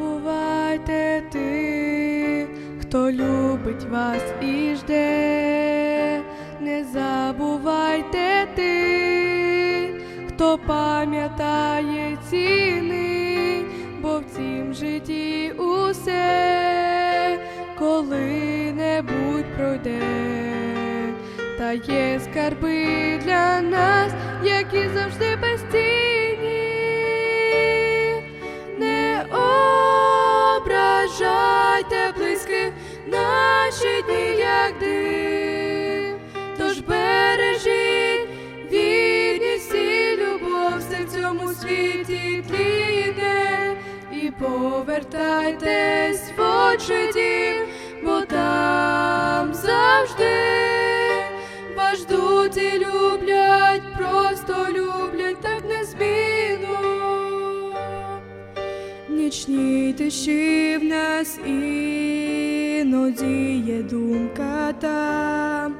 Повертайте ти, хто любить вас і жде, не забувайте ти, хто пам'ятає ціни, бо в цім житті усе коли-небудь пройде. Та є скарби для нас, ображайте близьких наші дні, як дим. Тож бережіть вірність і любов, все в цьому світі тліне. І повертайтесь в очі дім, бо там завжди Нічній тиші в нас іноді є думка та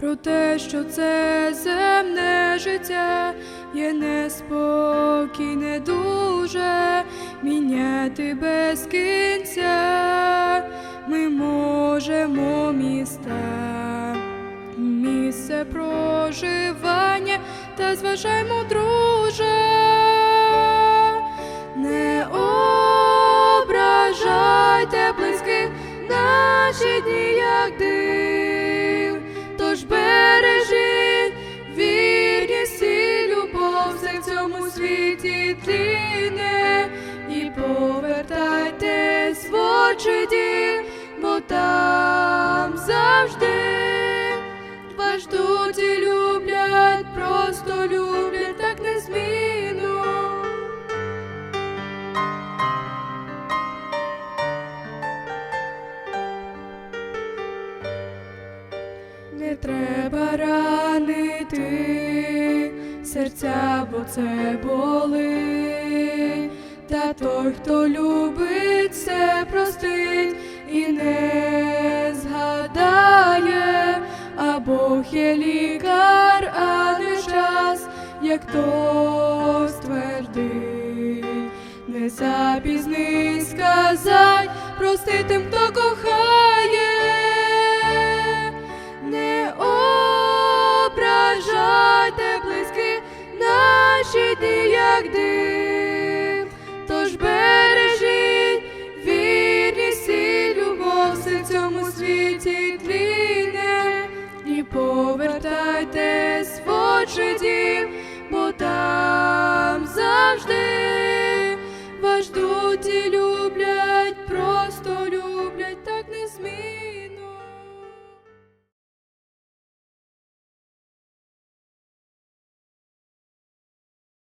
про те, що це земне життя є неспокійне дуже міняти без кінця. Ми можемо міста, місце проживання та зважаємо, друже. Ображайте близьких наші дні, як дим. Тож бережіть вірність і любов, все в цьому світі тліне. І повертайтесь в очі дім, бо там завжди вас ждуть треба ранити серця, бо це болить. Та той, хто любить, все простить і не згадає, а Бог є лікар, а не час, як хтось твердить. Не запізни сказать, прости тим, як дим, тож бережіть вірність і любов все в цьому світі тліне, і повертайтесь в очі дім, бо там завжди ваш дуті.